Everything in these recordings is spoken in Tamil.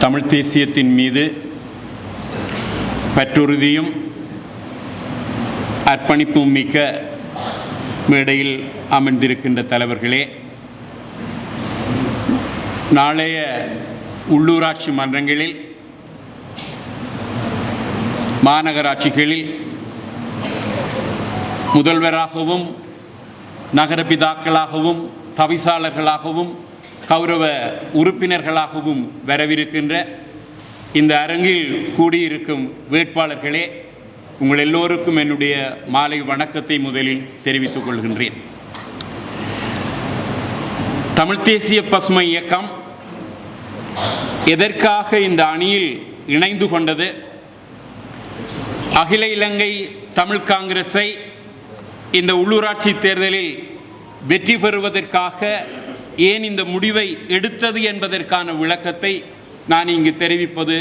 தமிழ் தேசியத்தின் மீது பற்றுறுதியும் அர்ப்பணிப்பும் மிக்க மேடையில் அமர்ந்திருக்கின்ற தலைவர்களே நாளைய உள்ளூராட்சி மன்றங்களில் மாநகராட்சிகளில் முதல்வராகவும் நகரபிதாக்களாகவும் தவிசாளர்களாகவும் கௌரவ உறுப்பினர்களாகவும் வரவிருக்கின்ற இந்த அரங்கில் கூடியிருக்கும் வேட்பாளர்களே உங்கள் எல்லோருக்கும் என்னுடைய மாலை வணக்கத்தை முதலில் தெரிவித்துக் கொள்கின்றேன். தமிழ் தேசிய பசுமை இயக்கம் எதற்காக இந்த அணியில் இணைந்து கொண்டது? அகில இலங்கை தமிழ் காங்கிரஸை இந்த உள்ளூராட்சி தேர்தலில் வெற்றி பெறுவதற்காக ஏன் இந்த முடிவை எடுத்தது என்பதற்கான விளக்கத்தை நான் இங்கு தெரிவிப்பது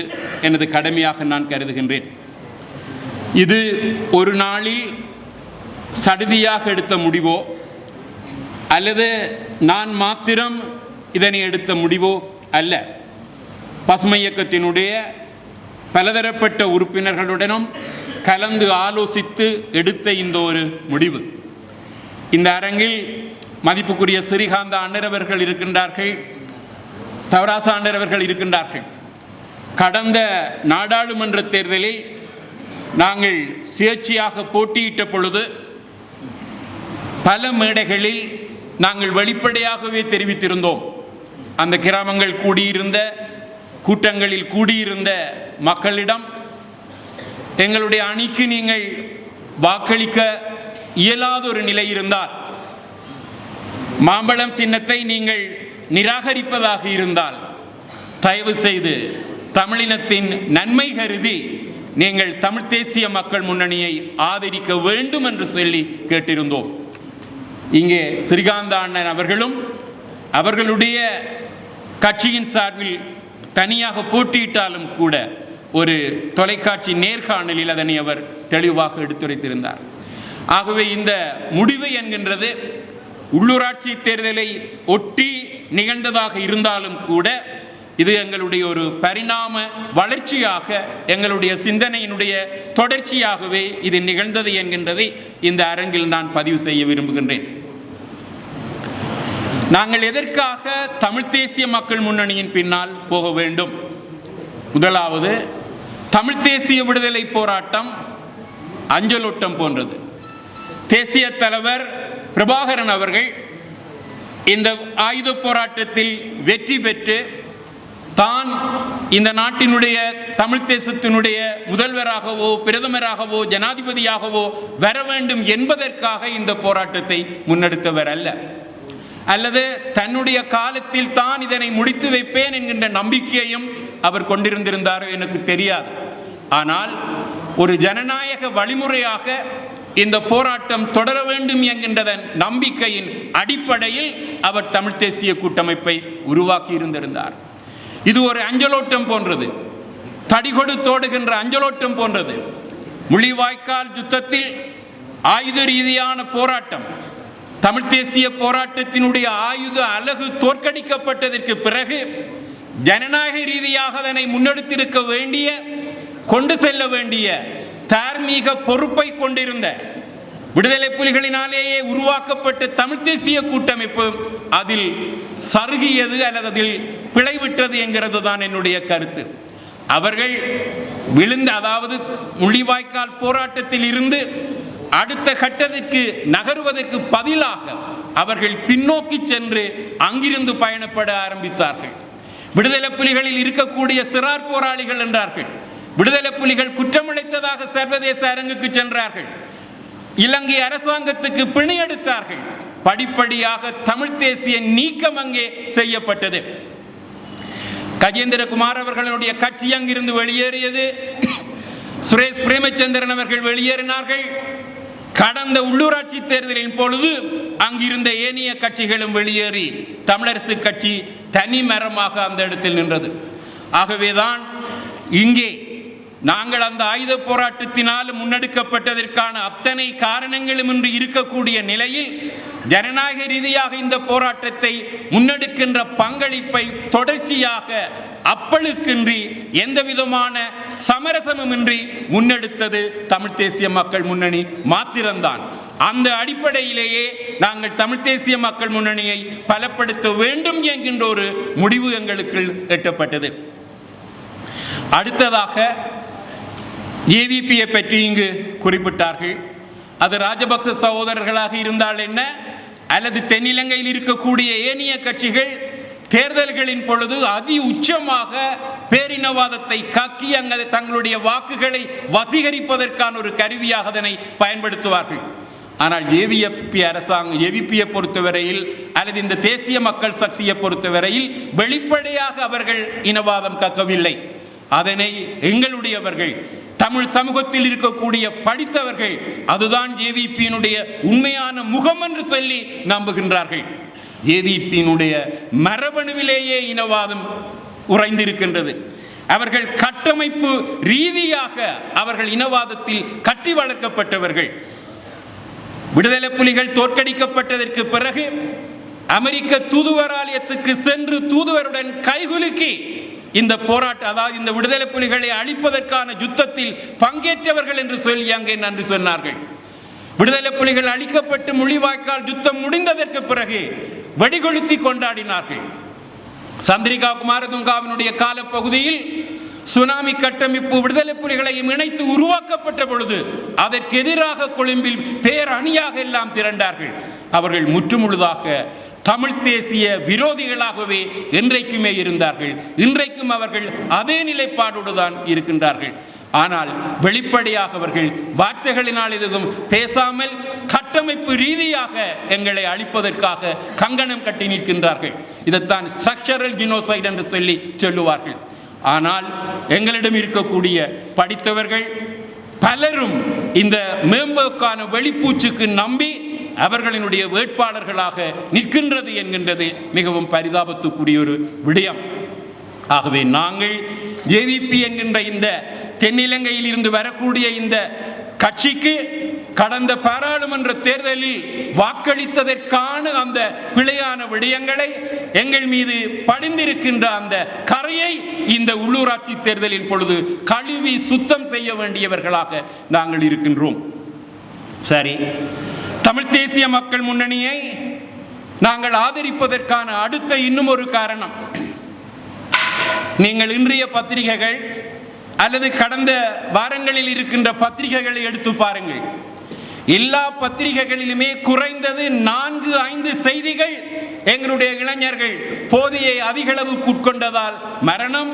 எனது கடமையாக நான் கருதுகின்றேன். இது ஒரு நாளில் சடுதியாக எடுத்த முடிவோ அல்லது நான் மாத்திரம் இதனை எடுத்த முடிவோ அல்ல. பசுமை இயக்கத்தினுடைய பலதரப்பட்ட உறுப்பினர்களுடனும் கலந்து ஆலோசித்து எடுத்த இந்த ஒரு முடிவு. இந்த அரங்கில் மதிப்புக்குரிய ஸ்ரீகாந்த அண்ணரவர்கள் இருக்கின்றார்கள். தவராச அண்ணரவர்கள் இருக்கின்றார்கள். கடந்த நாடாளுமன்ற தேர்தலில் நாங்கள் சுயேட்சையாக போட்டியிட்ட பொழுது பல மேடைகளில் நாங்கள் வெளிப்படையாகவே தெரிவித்திருந்தோம். அந்த கிராமங்கள் கூடியிருந்த கூட்டங்களில் கூடியிருந்த மக்களிடம் எங்களுடைய அணிக்கு நீங்கள் வாக்களிக்க இயலாத ஒரு நிலை இருந்தால் மாம்பழம் சின்னத்தை நீங்கள் நிராகரிப்பதாக இருந்தால் தயவு செய்து தமிழினத்தின் நன்மை கருதி நீங்கள் தமிழ் தேசிய மக்கள் முன்னணியை ஆதரிக்க வேண்டும் என்று சொல்லி கேட்டிருந்தோம். இங்கே ஸ்ரீகாந்த அண்ணன் அவர்களும் அவர்களுடைய கட்சியின் சார்பில் தனியாக போட்டியிட்டாலும் கூட ஒரு தொலைக்காட்சி நேர்காணலில் அதனை அவர் தெளிவாக எடுத்துரைத்திருந்தார். ஆகவே இந்த முடிவு என்கின்றது உள்ளூராட்சி தேர்தலை ஒட்டி நிகழ்ந்ததாக இருந்தாலும் கூட இது எங்களுடைய ஒரு பரிணாம வளர்ச்சியாக எங்களுடைய சிந்தனையினுடைய தொடர்ச்சியாகவே இது நிகழ்ந்தது என்கின்றதை இந்த அரங்கில் நான் பதிவு செய்ய விரும்புகின்றேன். நாங்கள் எதற்காக தமிழ் தேசிய மக்கள் முன்னணியின் பின்னால் போக வேண்டும்? முதலாவது தமிழ் தேசிய விடுதலை போராட்டம் அஞ்சலோட்டம் போன்றது. தேசிய தலைவர் பிரபாகரன் அவர்கள் இந்த ஆயுத போராட்டத்தில் வெற்றி பெற்று தான் இந்த நாட்டினுடைய தமிழ் தேசத்தினுடைய முதல்வராகவோ பிரதமராகவோ ஜனாதிபதியாகவோ வர வேண்டும் என்பதற்காக இந்த போராட்டத்தை முன்னெடுத்தவர் அல்ல. அல்லது தன்னுடைய காலத்தில் தான் இதனை முடித்து வைப்பேன் என்கின்ற நம்பிக்கையையும் அவர் கொண்டிருந்திருந்தாரோ எனக்கு தெரியாது. ஆனால் ஒரு ஜனநாயக வழிமுறையாக இந்த போராட்டம் தொடர வேண்டும் என்கின்றதன் நம்பிக்கையின் அடிப்படையில் அவர் தமிழ் தேசிய கூட்டமைப்பை உருவாக்கி இருந்திருந்தார். இது ஒரு அஞ்சலோட்டம் போன்றது. தடிகொடு தோடுகின்ற அஞ்சலோட்டம் போன்றது. முழிவாய்க்கால் யுத்தத்தில் ஆயுத ரீதியான போராட்டம் தமிழ் தேசிய போராட்டத்தினுடைய ஆயுத அலகு தோற்கடிக்கப்பட்டதற்கு பிறகு ஜனநாயக ரீதியாக அதனை முன்னெடுத்திருக்க வேண்டிய கொண்டு செல்ல வேண்டிய தார்மீக பொறுப்பை கொண்டிருந்த விடுதலை புலிகளினாலேயே உருவாக்கப்பட்ட தமிழ் தேசிய கூட்டமைப்பு அதில் சருகியது அல்லது அதில் பிழைவிட்டது என்கிறது தான் என்னுடைய கருத்து. அவர்கள் விழுந்த அதாவது முள்ளிவாய்க்கால் போராட்டத்தில் இருந்து அடுத்த கட்டத்திற்கு நகருவதற்கு பதிலாக அவர்கள் பின்னோக்கி சென்று அங்கிருந்து பயணப்பட ஆரம்பித்தார்கள். விடுதலை புலிகளில் இருக்கக்கூடிய சிறார் போராளிகள் என்றார்கள். விடுதலை புலிகள் குற்றமிழைத்ததாக சர்வதேச அரங்குக்கு சென்றார்கள். இலங்கை அரசாங்கத்துக்கு பிணை எடுத்தார்கள். படிப்படியாக தமிழ் தேசிய நீக்கம் அங்கே செய்யப்பட்டது. கஜேந்திரகுமார் அவர்களுடைய கட்சி அங்கிருந்து வெளியேறியது. சுரேஷ் பிரேமச்சந்திரன் அவர்கள் வெளியேறினார்கள். கடந்த உள்ளூராட்சி தேர்தலின் பொழுது அங்கிருந்த ஏனைய கட்சிகளும் வெளியேறி தமிழரசு கட்சி தனி மரமாக அந்த இடத்தில் நின்றது. ஆகவேதான் இங்கே நாங்கள் அந்த ஆயுத போராட்டத்தினால் முன்னெடுக்கப்பட்டதற்கான அத்தனை காரணங்களும் இன்று இருக்கக்கூடிய நிலையில் ஜனநாயக ரீதியாக இந்த போராட்டத்தை முன்னெடுக்கின்ற பங்களிப்பை தொடர்ச்சியாக அப்பழுக்கின்றி எந்த விதமான சமரசமுமின்றி முன்னெடுத்தது தமிழ் தேசிய மக்கள் முன்னணி மாத்திரம்தான். அந்த அடிப்படையிலேயே நாங்கள் தமிழ் தேசிய மக்கள் முன்னணியை பலப்படுத்த வேண்டும் என்கின்ற ஒரு முடிவு எங்களுக்கு எட்டப்பட்டது. அடுத்ததாக ஏவிபியை பற்றி இங்கு குறிப்பிட்டார்கள். அது ராஜபக்ச சகோதரர்களாக இருந்தால் என்ன? அல்லது தென்னிலங்கையில் இருக்கக்கூடிய ஏனைய கட்சிகள் தேர்தல்களின் பொழுது அதி உச்சமாக பேரினவாதத்தை காக்கி அங்கே தங்களுடைய வாக்குகளை வசீகரிப்பதற்கான ஒரு கருவியாக அதனை பயன்படுத்துவார்கள். ஆனால் ஏவிஎப்பி அரசாங்கம் ஏவிபியை பொறுத்தவரையில் அல்லது இந்த தேசிய மக்கள் சக்தியை பொறுத்தவரையில் வெளிப்படையாக அவர்கள் இனவாதம் கக்கவில்லை. அதனை எங்களுடையவர்கள் தமிழ் சமூகத்தில் இருக்கக்கூடிய படித்தவர்கள் அதுதான் ஜேவிபியினுடைய உண்மையான முகம் என்று சொல்லி நம்புகின்றார்கள். ஜேவிபியினுடைய மரபணுவிலேயே இனவாதம் உறைந்திருக்கின்றது. அவர்கள் கட்டமைப்பு ரீதியாக அவர்கள் இனவாதத்தில் கட்டி வளர்க்கப்பட்டவர்கள். விடுதலை புலிகள் தோற்கடிக்கப்பட்டதற்கு பிறகு அமெரிக்க தூதுவராலயத்துக்கு சென்று தூதுவருடன் கைகுலுக்கி இந்த போராட்டம் அதாவது இந்த விடுதலை புலிகளை அழிப்பதற்கான யுத்தத்தில் பங்கேற்றவர்கள் என்று சொல்லி அங்கே நன்றி சொன்னார்கள். விடுதலை புலிகள் அழிக்கப்பட்டு முழிவாய்க்கால் யுத்தம் முடிந்ததற்கு பிறகு வெடிகொளுத்தி கொண்டாடினார்கள். சந்திரிகா குமாரதுங்காவினுடைய காலப்பகுதியில் சுனாமி கட்டமைப்பு விடுதலை புலிகளையும் இணைத்து உருவாக்கப்பட்ட பொழுது அதற்கு எதிராக கொழும்பில் பேரணியாக எல்லாம் திரண்டார்கள். அவர்கள் முற்றுமுழுதாக தமிழ் தேசிய விரோதிகளாகவே என்றைக்குமே இருந்தார்கள். இன்றைக்கும் அவர்கள் அதே நிலைப்பாடோடு தான் இருக்கின்றார்கள். ஆனால் வெளிப்படையாக அவர்கள் வார்த்தைகளினால் எதுவும் பேசாமல் கட்டமைப்பு ரீதியாக எங்களை அழிப்பதற்காக கங்கணம் கட்டி நிற்கின்றார்கள். இதைத்தான் ஸ்ட்ரக்சரல் ஜினோசைட் என்று சொல்லி சொல்லுவார்கள். ஆனால் எங்களிடம் இருக்கக்கூடிய படித்தவர்கள் பலரும் இந்த மேம்போக்கான வெளிப்பூச்சுக்கு நம்பி அவர்களினுடைய வேட்பாளர்களாக நிற்கின்றது என்கின்றது மிகவும் பரிதாபத்துக்குரிய ஒரு விடயம். ஆகவே நாங்கள் ஜேவிபி என்கின்ற இந்த தென்னிலங்கையில் இருந்து வரக்கூடிய இந்த கட்சிக்கு கடந்த பாராளுமன்ற தேர்தலில் வாக்களித்ததற்கான அந்த பிழையான விடயங்களை எங்கள் மீது படிந்திருக்கின்ற அந்த கரையை இந்த உள்ளூராட்சி தேர்தலின் பொழுது கழுவி சுத்தம் செய்ய வேண்டியவர்களாக நாங்கள் இருக்கின்றோம். சரி தமிழ் தேசிய மக்கள் முன்னணியை நாங்கள் ஆதரிப்பதற்கான அடுத்த இன்னும் ஒரு காரணம். நீங்கள் இன்றைய பத்திரிகைகள் அல்லது கடந்த வாரங்களில் இருக்கின்ற பத்திரிகைகளை எடுத்து பாருங்கள். எல்லா பத்திரிகைகளிலுமே குறைந்தது நான்கு ஐந்து செய்திகள் எங்களுடைய இளைஞர்கள் போதையை அதிகளவு உட்கொண்டதால் மரணம்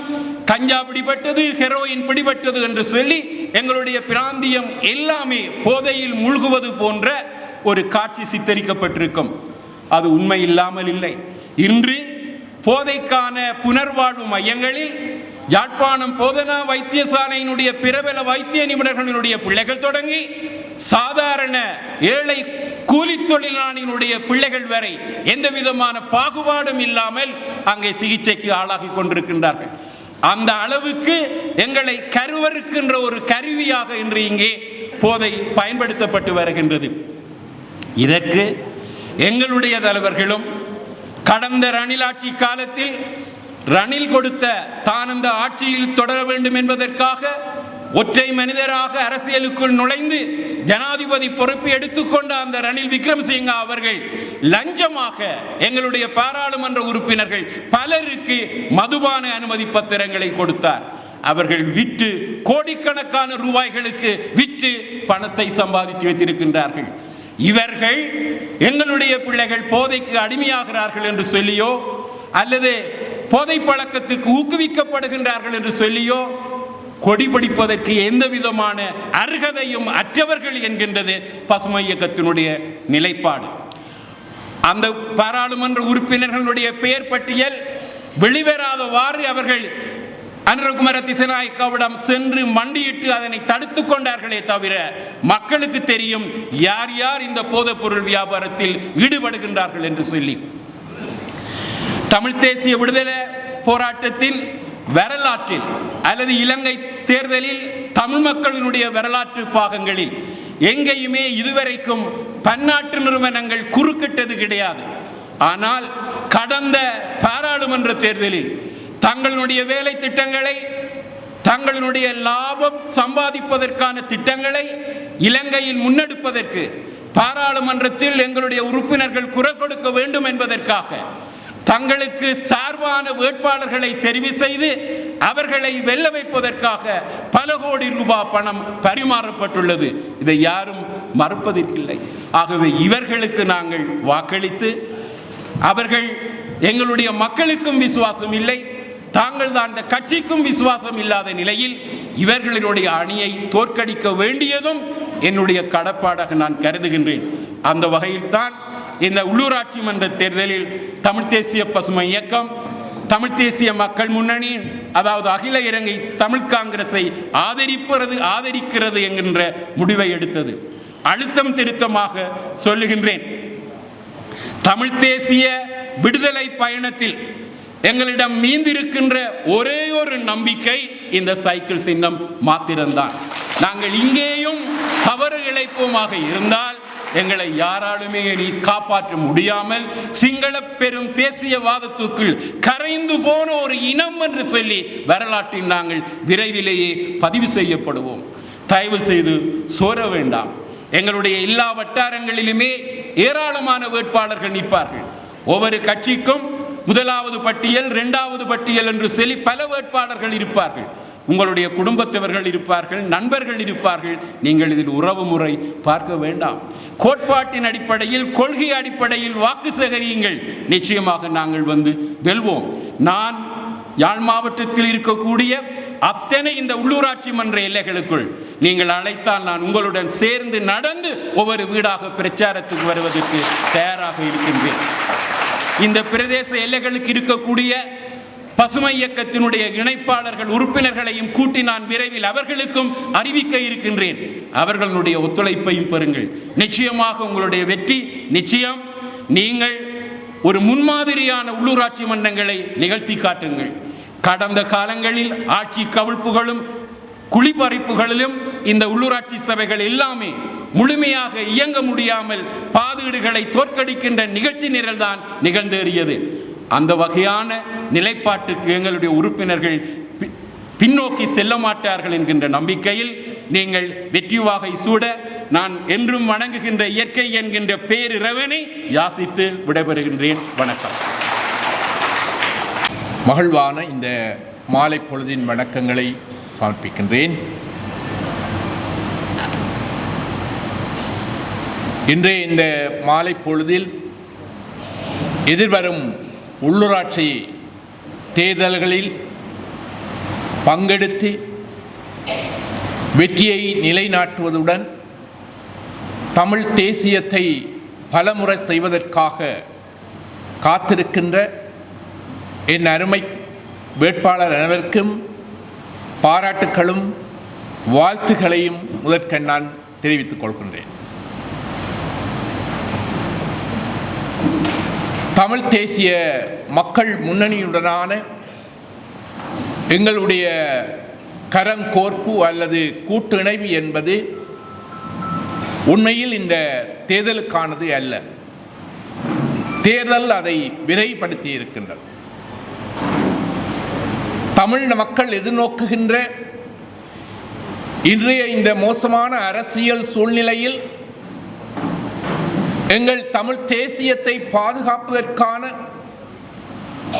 கஞ்சா பிடிபட்டது ஹெரோயின் பிடிபட்டது என்று சொல்லி எங்களுடைய பிராந்தியம் எல்லாமே போதையில் மூழ்குவது போன்ற ஒரு காட்சி சித்தரிக்கப்பட்டிருக்கும். அது உண்மை இல்லாமல் இல்லை. இன்று போதைக்கான புனர்வாழ்வு மையங்களில் யாழ்ப்பாணம் போதனா வைத்தியசாலையினுடைய பிரபல வைத்திய நிபுணர்களினுடைய பிள்ளைகள் தொடங்கி சாதாரண ஏழை கூலி தொழிலாளியினுடைய பிள்ளைகள் வரை எந்த விதமான பாகுபாடும் இல்லாமல் அங்கே சிகிச்சைக்கு ஆளாகி கொண்டிருக்கின்றார்கள். அந்த அளவுக்கு எங்களை கருவறுக்கின்ற ஒரு கருவியாக இன்று இங்கே போதை பயன்படுத்தப்பட்டு வருகின்றது. இதற்கு எங்களுடைய தலைவர்களும் கடந்த ரணில் ஆட்சி காலத்தில் ரணில் கொடுத்த தான் அந்த ஆட்சியில் தொடர வேண்டும் என்பதற்காக ஒற்றை மனிதராக அரசியலுக்குள் நுழைந்து ஜனாதிபதி பொறுப்பு எடுத்துக்கொண்ட அந்த ரணில் விக்ரமசிங்கா அவர்கள் லஞ்சமாக எங்களுடைய பாராளுமன்ற உறுப்பினர்கள் பலருக்கு மதுபான அனுமதி பத்திரங்களை கொடுத்தார். அவர்கள் விற்று கோடிக்கணக்கான ரூபாய்களுக்கு விற்று பணத்தை சம்பாதித்து வைத்திருக்கின்றார்கள். இவர்கள் எங்களுடைய பிள்ளைகள் போதைக்கு அடிமையாகிறார்கள் என்று சொல்லியோ அல்லது போதை பழக்கத்துக்கு ஊக்குவிக்கப்படுகின்றார்கள் என்று சொல்லியோ கொடி பிடிப்பதற்கு எந்த விதமான அருகதையும் அற்றவர்கள் என்கின்றது பசுமை இயக்கத்தினுடைய நிலைப்பாடு. அந்த பாராளுமன்ற உறுப்பினர்களுடைய பெயர் பட்டியல் வெளிவராதவாறு அவர்கள் அனுரகுமார திசநாயக்காவிடம் சென்று மண்டியிட்டு அதனை தடுத்து கொண்டார்களே தவிர மக்களுக்கு தெரியும் யார் யார் இந்த போதைப் பொருள் வியாபாரத்தில் ஈடுபடுகின்றார்கள் என்று சொல்லி. தமிழ் தேசிய விடுதலை போராட்டத்தின் வரலாற்றில் அல்லது இலங்கை தேர்தலில் தமிழ் மக்களினுடைய வரலாற்று பாகங்களில் எங்கேயுமே இதுவரைக்கும் பன்னாட்டு நிறுவனங்கள் குறுக்கிட்டது கிடையாது. ஆனால் கடந்த பாராளுமன்ற தேர்தலில் தங்களுடைய வேலை திட்டங்களை தங்களுடைய லாபம் சம்பாதிப்பதற்கான திட்டங்களை இலங்கையில் முன்னெடுப்பதற்கு பாராளுமன்றத்தில் எங்களுடைய உறுப்பினர்கள் குரல் கொடுக்க வேண்டும் என்பதற்காக தங்களுக்கு சார்பான வேட்பாளர்களை தெரிவு செய்து அவர்களை வெல்ல வைப்பதற்காக பல கோடி ரூபாய் பணம் பரிமாறப்பட்டுள்ளது. இதை யாரும் மறுப்பதற்கில்லை. ஆகவே இவர்களுக்கு நாங்கள் வாக்களித்து அவர்கள் எங்களுடைய மக்களுக்கும் விசுவாசம் இல்லை. தாங்கள் தான் அந்த கட்சிக்கும் விசுவாசம் இல்லாத நிலையில் இவர்களுடைய அணியை தோற்கடிக்க வேண்டியதும் என்னுடைய கடப்பாடாக நான் கருதுகின்றேன். அந்த வகையில்தான் இந்த உள்ளூராட்சி மன்ற தேர்தலில் தமிழ் தேசிய பசுமை இயக்கம் தமிழ் தேசிய மக்கள் முன்னணி அதாவது அகில இலங்கை தமிழ் காங்கிரஸை ஆதரிப்பது ஆதரிக்கிறது என்கின்ற முடிவை எடுத்தது. அழுத்தம் திருத்தமாக சொல்லுகின்றேன். தமிழ் தேசிய விடுதலை பயணத்தில் எங்களிடம் மீந்திருக்கின்ற ஒரே ஒரு நம்பிக்கை இந்த சைக்கிள் சின்னம் மாத்திரம்தான். நாங்கள் இங்கேயும் தவறு இழைப்போமாக இருந்தால் எங்களை யாராலுமே நீ காப்பாற்ற முடியாமல் சிங்கள பெரும் தேசியவாதத்துக்குள் கரைந்து போன ஒரு இனம் என்று சொல்லி வரலாற்றில் நாங்கள் விரைவிலேயே பதிவு செய்யப்படுவோம். தயவு செய்து சோர வேண்டாம். எங்களுடைய எல்லா வட்டாரங்களிலுமே ஏராளமான வேட்பாளர்கள் நிற்பார்கள். ஒவ்வொரு கட்சிக்கும் முதலாவது பட்டியல் இரண்டாவது பட்டியல் என்று சொல்லி பல வேட்பாளர்கள் இருப்பார்கள். உங்களுடைய குடும்பத்தவர்கள் இருப்பார்கள் நண்பர்கள் இருப்பார்கள். நீங்கள் இதில் உறவு முறை பார்க்க வேண்டாம். கோட்பாட்டின் அடிப்படையில் கொள்கை அடிப்படையில் வாக்கு சேகரியுங்கள். நிச்சயமாக நாங்கள் வந்து வெல்வோம். நான் யாழ் மாவட்டத்தில் இருக்கக்கூடிய அத்தனை இந்த உள்ளூராட்சி மன்ற எல்லைகளுக்குள் நீங்கள் அழைத்தால் நான் உங்களுடன் சேர்ந்து நடந்து ஒவ்வொரு வீடாக பிரச்சாரத்துக்கு வருவதற்கு தயாராக இருக்கின்றேன். இந்த பிரதேச எல்லைகளுக்கு இருக்கக்கூடிய பசுமை இயக்கத்தினுடைய இணைப்பாளர்கள் உறுப்பினர்களையும் கூட்டி நான் விரைவில் அவர்களுக்கும் அறிவிக்க இருக்கின்றேன். அவர்களுடைய ஒத்துழைப்பையும் பெறுங்கள். நிச்சயமாக உங்களுடைய வெற்றி நிச்சயம். நீங்கள் ஒரு முன்மாதிரியான உள்ளூராட்சி மன்றங்களை நிகழ்த்தி காட்டுங்கள். கடந்த காலங்களில் ஆட்சி கவிழ்ப்புகளும் குழிப்பறிப்புகளிலும் இந்த உள்ளூராட்சி சபைகள் எல்லாமே முழுமையாக இயங்க முடியாமல் பாதுகீடுகளை தோற்கடிக்கின்ற நிகழ்ச்சி நிரல்தான் நிகழ்ந்தேறியது. அந்த வகையான நிலைப்பாட்டுக்கு எங்களுடைய உறுப்பினர்கள் பி- பின்னோக்கி செல்ல மாட்டார்கள் என்கின்ற நம்பிக்கையில் நீங்கள் வெற்றி வாகை சூட நான் என்றும் வணங்குகின்ற இயற்கை என்கின்ற பேரிரவனை யாசித்து விடைபெறுகின்றேன். வணக்கம். மகிழ்வான இந்த மாலை பொழுதின் வணக்கங்களை சமர்ப்பிக்கின்றேன். இன்றைய இந்த மாலை பொழுதில் எதிர்வரும் உள்ளூராட்சி தேர்தல்களில் பங்கெடுத்து வெற்றியை நிலைநாட்டுவதுடன் தமிழ் தேசியத்தை பலமுறை செய்வதற்காக காத்திருக்கின்ற என் அருமை வேட்பாளர் அனைவருக்கும் பாராட்டுக்களும் வாழ்த்துக்களையும் முதற்கண் நான் தெரிவித்துக் கொள்கின்றேன். தமிழ் தேசிய மக்கள் முன்னணியுடனான எங்களுடைய கரங்கோர்ப்பு அல்லது கூட்டிணைவு என்பது உண்மையில் இந்த தேர்தலுக்கானது அல்ல. தேர்தல் அதை விரைப்படுத்தி இருக்கின்றது. தமிழ் மக்கள் எதிர்நோக்குகின்ற இன்றைய இந்த மோசமான அரசியல் சூழ்நிலையில் எங்கள் தமிழ் தேசியத்தை பாதுகாப்பதற்கான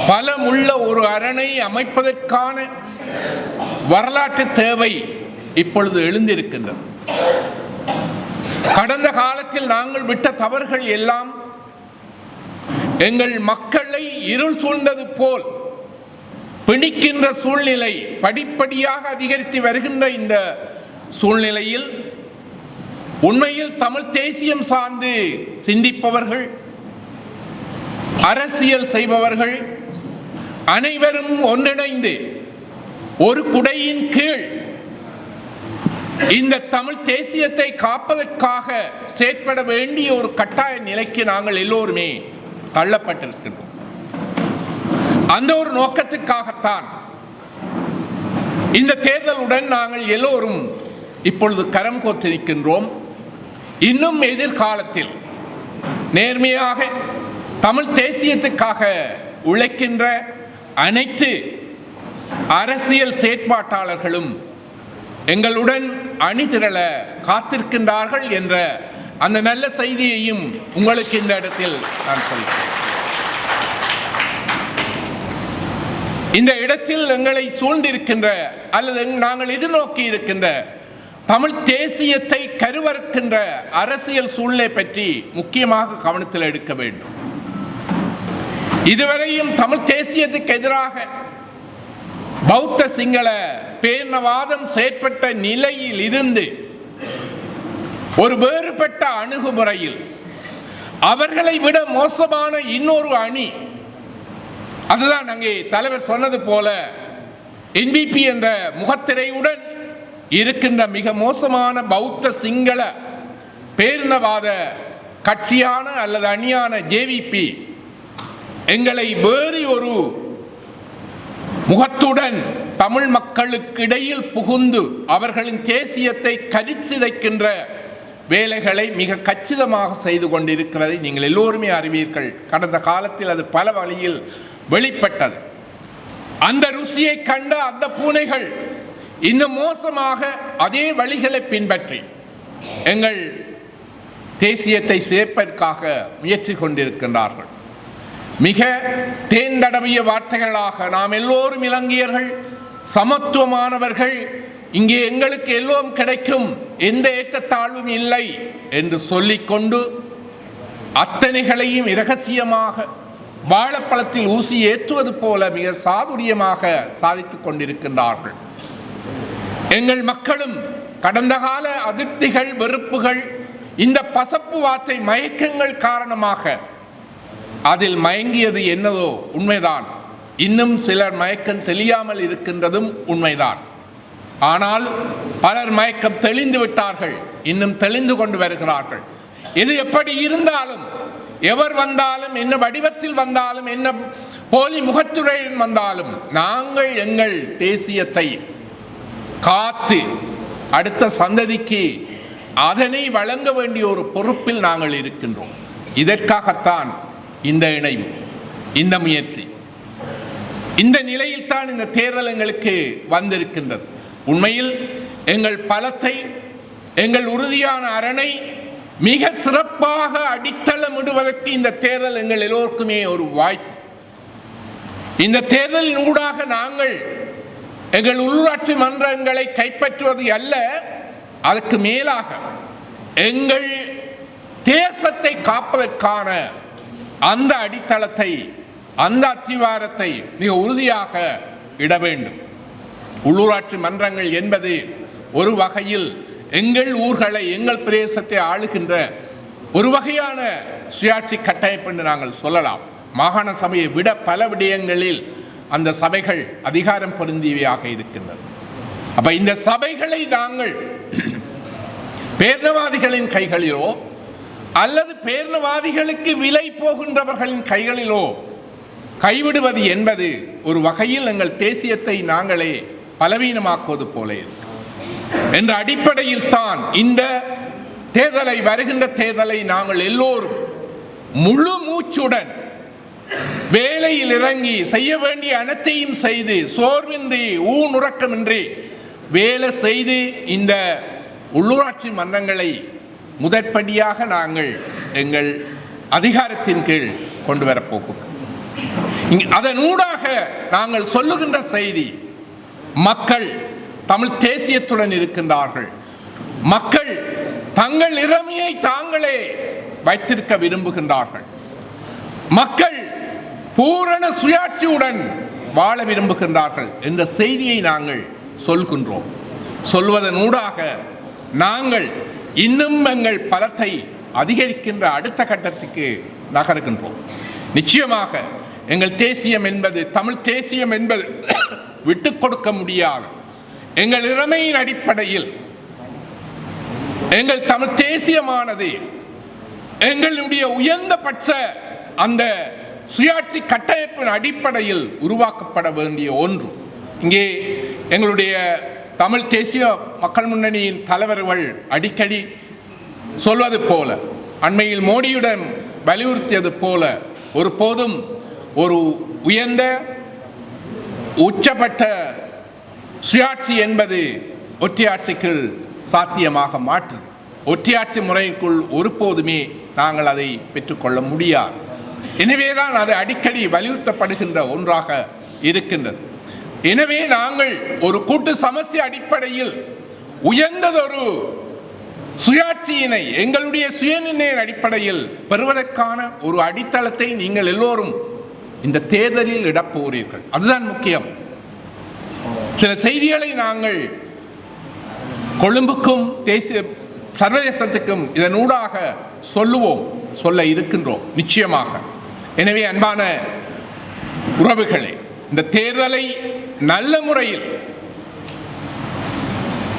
பலமுள்ள ஒரு அரணை அமைப்பதற்கான வரலாற்று தேவை இப்பொழுது எழுந்திருக்கின்றது. கடந்த காலத்தில் நாங்கள் விட்ட தவறுகள் எல்லாம் எங்கள் மக்களை இருள் சூழ்ந்தது போல் பிணிக்கின்ற சூழ்நிலை படிப்படியாக அதிகரித்து வருகின்ற இந்த சூழ்நிலையில் உண்மையில் தமிழ் தேசியம் சார்ந்து சிந்திப்பவர்கள் அரசியல் செய்பவர்கள் அனைவரும் ஒன்றிணைந்து ஒரு குடையின் கீழ் இந்த தமிழ் தேசியத்தை காப்பதற்காக செயற்பட வேண்டிய ஒரு கட்டாய நிலைக்கு நாங்கள் எல்லோருமே தள்ளப்பட்டிருக்கின்றோம். அந்த ஒரு நோக்கத்துக்காகத்தான் இந்த தேர்தலுடன் நாங்கள் எல்லோரும் இப்பொழுது கரம் கோத்து நிற்கின்றோம் இன்னும் எதிர்காலத்தில் நேர்மையாக தமிழ் தேசியத்துக்காக உழைக்கின்ற அனைத்து அரசியல் செயற்பாட்டாளர்களும் எங்களுடன் அணிதிரள காத்திருக்கின்றார்கள் என்ற அந்த நல்ல செய்தியையும் உங்களுக்கு இந்த இடத்தில் நான் சொல்கிறேன். இந்த இடத்தில் எங்களை சூழ்ந்திருக்கின்ற அல்லது நாங்கள் எதிர்நோக்கி இருக்கின்ற தமிழ் தேசியத்தை கருவறுக்கின்ற அரசியல் சூழ்நிலை பற்றி முக்கியமாக கவனத்தில் எடுக்க வேண்டும். இதுவரையும் தமிழ் தேசியத்துக்கு எதிராக பௌத்த சிங்கள பேரினவாதம் செயற்பட்ட நிலையில் இருந்து ஒரு வேறுபட்ட அணுகுமுறையில் அவர்களை விட மோசமான இன்னொரு அணி அதுதான் அங்கே தலைவர் சொன்னது போல என்பிபி என்ற முகத்திரையுடன் இருக்கின்ற மிக மோசமான பௌத்த சிங்கள பேரினவாத கட்சியான அல்லது அணியான ஜேவிபி எங்களை வேறு ஒரு முகத்துடன் தமிழ் மக்களுக்கு இடையில் புகுந்து அவர்களின் தேசியத்தை கரிச்சிதைக்கின்ற வேலைகளை மிக கச்சிதமாக செய்து கொண்டிருக்கிறதை நீங்கள் எல்லோருமே அறிவீர்கள். கடந்த காலத்தில் அது பல வழியில் வெளிப்பட்டது. அந்த ருசியை கண்ட அந்த பூனைகள் இன்னும் மோசமாக அதே வழிகளை பின்பற்றி எங்கள் தேசியத்தை சேர்ப்பதற்காக முயற்சி கொண்டிருக்கின்றார்கள். மிக தேர்ந்தடவிய வார்த்தைகளாக நாம் எல்லோரும் இலங்கையர்கள் சமத்துவமானவர்கள் இங்கே எங்களுக்கு எல்லோரும் கிடைக்கும் எந்த ஏற்றத்தாழ்வும் இல்லை என்று சொல்லிக்கொண்டு அத்தனைகளையும் இரகசியமாக வாழைப்பழத்தில் ஊசி ஏற்றுவது போல மிக சாதுரியமாக சாதித்துக் கொண்டிருக்கின்றார்கள். எங்கள் மக்களும் கடந்த கால அதிருப்திகள் வெறுப்புகள் இந்த பசப்பு வார்த்தை மயக்கங்கள் காரணமாக அதில் மயங்கியது என்னதோ உண்மைதான். இன்னும் சிலர் மயக்கம் தெளியாமல் இருக்கின்றதும் உண்மைதான். ஆனால் பலர் மயக்கம் தெளிந்து விட்டார்கள் இன்னும் தெளிந்து கொண்டு வருகிறார்கள். இது எப்படி இருந்தாலும் எவர் வந்தாலும் என்ன வடிவத்தில் வந்தாலும் என்ன போலி முகத்துறையுடன் வந்தாலும் நாங்கள் எங்கள் தேசியத்தை காத்து அடுத்த சந்ததிக்கு அதனை வழங்க வேண்டிய ஒரு பொறுப்பில் நாங்கள் இருக்கின்றோம். இதற்காகத்தான் இந்த இணைவு இந்த முயற்சி. இந்த நிலையில்தான் இந்த தேர்தல் எங்களுக்கு வந்திருக்கின்றது. உண்மையில் எங்கள் பலத்தை எங்கள் உறுதியான அரணை மிக சிறப்பாக அடித்தளமிடுவதற்கு இந்த தேர்தல் எங்கள் எல்லோருக்குமே ஒரு வாய்ப்பு. இந்த தேர்தலின் ஊடாக நாங்கள் எங்கள் உள்ளாட்சி மன்றங்களை கைப்பற்றுவது அல்ல அதற்கு மேலாக எங்கள் தேசத்தை காப்பதற்கான அந்த அடித்தளத்தை அந்த அத்திவாரத்தை மிக உறுதியாக இட வேண்டும். உள்ளூராட்சி மன்றங்கள் என்பது ஒரு வகையில் எங்கள் ஊர்களை எங்கள் பிரதேசத்தை ஆளுகின்ற ஒரு வகையான சுயாட்சி கட்டமைப்பு என்று நாங்கள் சொல்லலாம். மாகாண சபையை விட பல விடயங்களில் அந்த சபைகள் அதிகாரம் பொருந்தியவையாக இருக்கின்றன. அப்ப இந்த சபைகளை நாங்கள் பேரினவாதிகளின் கைகளிலோ அல்லது பேரினவாதிகளுக்கு விலை போகின்றவர்களின் கைகளிலோ கைவிடுவது என்பது ஒரு வகையில் எங்கள் தேசியத்தை நாங்களே பலவீனமாக்குவது போல என்ற அடிப்படையில் தான் இந்த தேர்தலை வருகின்ற தேர்தலை நாங்கள் எல்லோரும் முழு மூச்சுடன் வேலையில் இறங்கி செய்ய வேண்டிய அனைத்தையும் செய்து சோர்வின்றி ஊனுறக்கமின்றி வேலை செய்து இந்த உள்ளூராட்சி மன்றங்களை முதற்படியாக நாங்கள் எங்கள் அதிகாரத்தின் கீழ் கொண்டு வரப்போகும் அதனூடாக நாங்கள் சொல்லுகின்ற செய்தி மக்கள் தமிழ் தேசியத்துடன் இருக்கின்றார்கள். மக்கள் தங்கள் இறமையை தாங்களே வைத்திருக்க விரும்புகின்றார்கள். மக்கள் பூரண சுயாட்சியுடன் வாழ விரும்புகின்றார்கள் என்ற செய்தியை நாங்கள் சொல்கின்றோம். சொல்வதனூடாக நாங்கள் இன்னும் எங்கள் பலத்தை அதிகரிக்கின்ற அடுத்த கட்டத்துக்கு நகர்கின்றோம். நிச்சயமாக எங்கள் தேசியம் என்பது தமிழ் தேசியம் என்பது விட்டு கொடுக்க முடியாது. எங்கள் இறமையின் அடிப்படையில் எங்கள் தமிழ் தேசியமானது எங்களுடைய உயர்ந்தபட்ச அந்த சுயாட்சி கட்டமைப்பின் அடிப்படையில் உருவாக்கப்பட வேண்டிய ஒன்று. இங்கே எங்களுடைய தமிழ் தேசிய மக்கள் முன்னணியின் தலைவர்கள் அடிக்கடி சொல்வது போல அண்மையில் மோடியுடன் வலியுறுத்தியது போல ஒருபோதும் ஒரு உயர்ந்த உச்சப்பட்ட சுயாட்சி என்பது ஒற்றையாட்சிக்குள் சாத்தியமாக மாற்றுது ஒற்றையாட்சி முறைக்குள் ஒருபோதுமே நாங்கள் அதை பெற்றுக்கொள்ள முடியாது. எனவேதான் அது அடிக்கடி வலியுறுத்தப்படுகின்ற ஒன்றாக இருக்கின்றது. எனவே நாங்கள் ஒரு கூட்டு சமஸ்ய அடிப்படையில் உயர்ந்ததொரு சுயாட்சியினை எங்களுடைய சுயநிர்ணய அடிப்படையில் பெறுவதற்கான ஒரு அடித்தளத்தை நீங்கள் எல்லோரும் இந்த தேர்தலில் இடப்போகிறீர்கள் அதுதான் முக்கியம். சில செய்திகளை நாங்கள் கொழும்புக்கும் தேசிய சர்வதேசத்துக்கும் இதனூடாக சொல்லுவோம் சொல்ல இருக்கின்றோம் நிச்சயமாக. எனவே அன்பான உறவுகளே இந்த தேர்தலை நல்ல முறையில்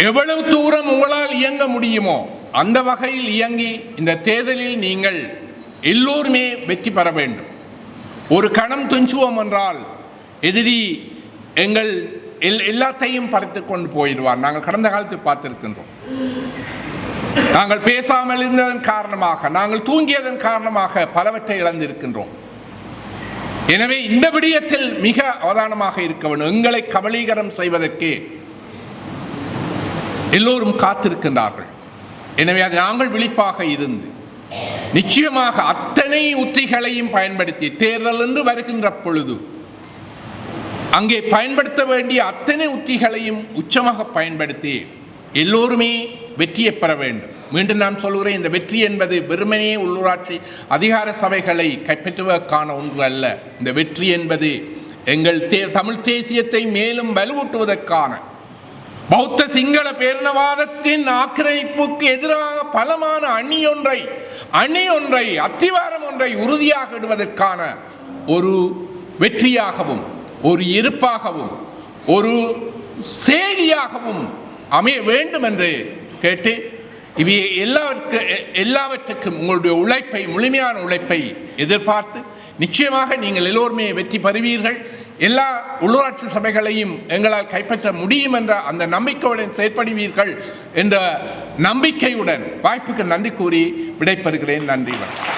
எவ்வளவு தூரம் உங்களால் இயங்க முடியுமோ அந்த வகையில் இயங்கி இந்த தேர்தலில் நீங்கள் எல்லோருமே வெற்றி பெற வேண்டும். ஒரு கணம் துஞ்சுவோம் என்றால் எதிரி எங்கள் எல் எல்லாத்தையும் பறித்து கொண்டு போயிடுவார். நாங்கள் கடந்த காலத்தில் பார்த்திருக்கின்றோம். நாங்கள் பேசாமல் இருந்ததன் காரணமாக நாங்கள் தூங்கியதன் காரணமாக பலவற்றை இழந்திருக்கின்றோம். எனவே இந்த விடயத்தில் மிக அவதானமாக இருக்க வேண்டும். எங்களை கபலீகரம் செய்வதற்கே எல்லோரும் காத்திருக்கின்றார்கள். எனவே அது நாங்கள் விழிப்பாக இருந்து நிச்சயமாக அத்தனை உத்திகளையும் பயன்படுத்தி தேர்தல் என்று வருகின்ற பொழுது அங்கே பயன்படுத்த வேண்டிய அத்தனை உத்திகளையும் உச்சமாக பயன்படுத்தி எல்லோருமே வெற்றியை பெற வேண்டும். மீண்டும் நான் சொல்கிறேன் இந்த வெற்றி என்பது வெறுமனே உள்ளூராட்சி அதிகார சபைகளை கைப்பற்றுவதற்கான ஒன்று அல்ல. இந்த வெற்றி என்பது எங்கள் தே தமிழ் தேசியத்தை மேலும் வலுவூட்டுவதற்கான பௌத்த சிங்கள பேரினவாதத்தின் ஆக்கிரமிப்புக்கு எதிராக பலமான அணி ஒன்றை அணி ஒன்றை அத்திவாரம் ஒன்றை உறுதியாக இடுவதற்கான ஒரு வெற்றியாகவும் ஒரு இருப்பாகவும் ஒரு செய்தியாகவும் அமைய வேண்டும் என்று கேட்டு இவை எல்லாவற்று எல்லாவற்றுக்கும் உங்களுடைய உழைப்பை முழுமையான உழைப்பை எதிர்பார்த்து நிச்சயமாக நீங்கள் எல்லோருமே வெற்றி பெறுவீர்கள். எல்லா உள்ளூராட்சி சபைகளையும் எங்களால் கைப்பற்ற முடியும் என்ற அந்த நம்பிக்கையுடன் செயற்படுவீர்கள் என்ற நம்பிக்கையுடன் வாய்ப்புக்கு நன்றி கூறி விடைபெறுகிறேன். நன்றி வணக்கம்.